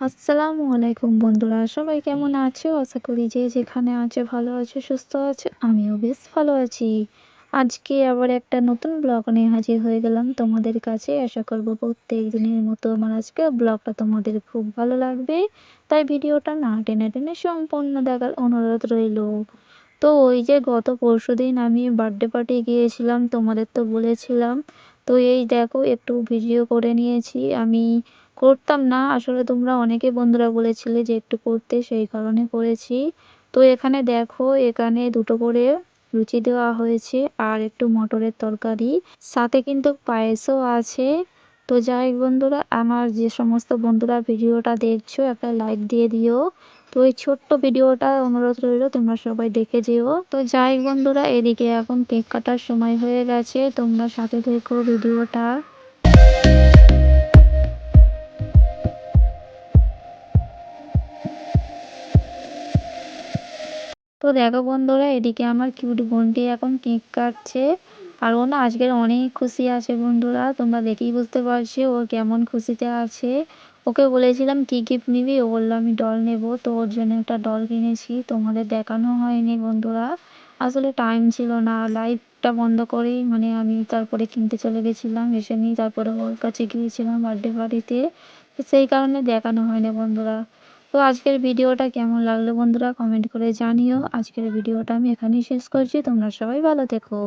আসসালামু আলাইকুম বন্ধুরা, সবাই কেমন আছো? আশা করি যে যেখানে আছে ভালো আছে, সুস্থ আছে, আমিও বেশ ভালো আছি। আজকে আবার একটা নতুন ব্লগ নিয়ে হাজির হয়ে গেলাম তোমাদের কাছে। আশা করব প্রত্যেক দিনের মতো আমার আজকে ব্লগটা তোমাদের খুব ভালো লাগবে। তাই ভিডিওটা না টেনে টেনে সম্পূর্ণ দেখার অনুরোধ রইল। তো ওই যে গত পরশু দিন আমি বার্থডে পার্টি গিয়েছিলাম, তোমাদের তো বলেছিলাম। তো এই দেখো, একটু ভিডিও করে নিয়েছি। আমি করতাম না, আসলে তোমরা অনেকে বন্ধুরা বলেছিলে যে একটু করতে, সেই কারণে করেছি। তো এখানে দেখো, এখানে দুটো করে লুচি দেওয়া হয়েছে আর একটু মটরের তরকারি। সাথে কিন্তু পায়েসও আছে। তো যাই বন্ধুরা, আমার যে সমস্ত বন্ধুরা ভিডিওটা দেখছ, একটা লাইক দিয়ে দিও। তো এই ছোট্ট ভিডিওটা অনুরোধ রইল, তোমরা সবাই দেখে যেও। তো যাই বন্ধুরা, এদিকে এখন কেক কাটার সময় হয়ে গেছে, তোমরা সাথে দেখো ভিডিওটা। তো দেখো বন্ধুরা, এদিকে আমার কিউট বোনটি এখন কেক কাটছে। আর ও না আজকের অনেক খুশি আছে বন্ধুরা, তোমরা দেখেই বুঝতে পারছ, ও কেমন খুশিতে আছে। ওকে বলেছিলাম, কী গিফট নিবি? ও বলল, আমি ডল নেব, তো ওর জন্য একটা ডল কিনেছি, তোমাদের দেখানো হয়নি বন্ধুরা। আসলে টাইম ছিল না লাইভটা বন্ধ করেই মানে আমি তারপরে কিনতে চলে গেছিলাম, এসে নিয়ে তারপরে ওর কাছে গিয়েছিলাম বার্থডে পার্টিতে সেই কারণে দেখানো হয়নি বন্ধুরা। তো আজকের ভিডিওটা কেমন লাগল বন্ধুরা কমেন্ট করে জানিও। আজকের ভিডিওটা আমি এখানেই শেষ করছি, তোমরা সবাই ভালো থেকো।